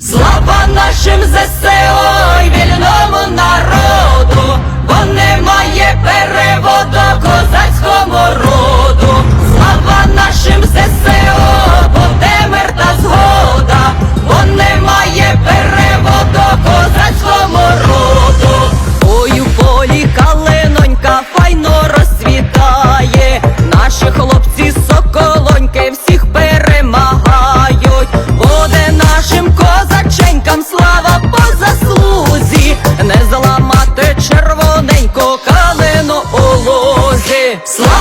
Слава нашим ЗСО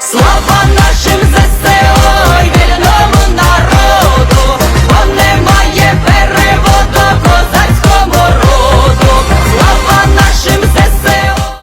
slide.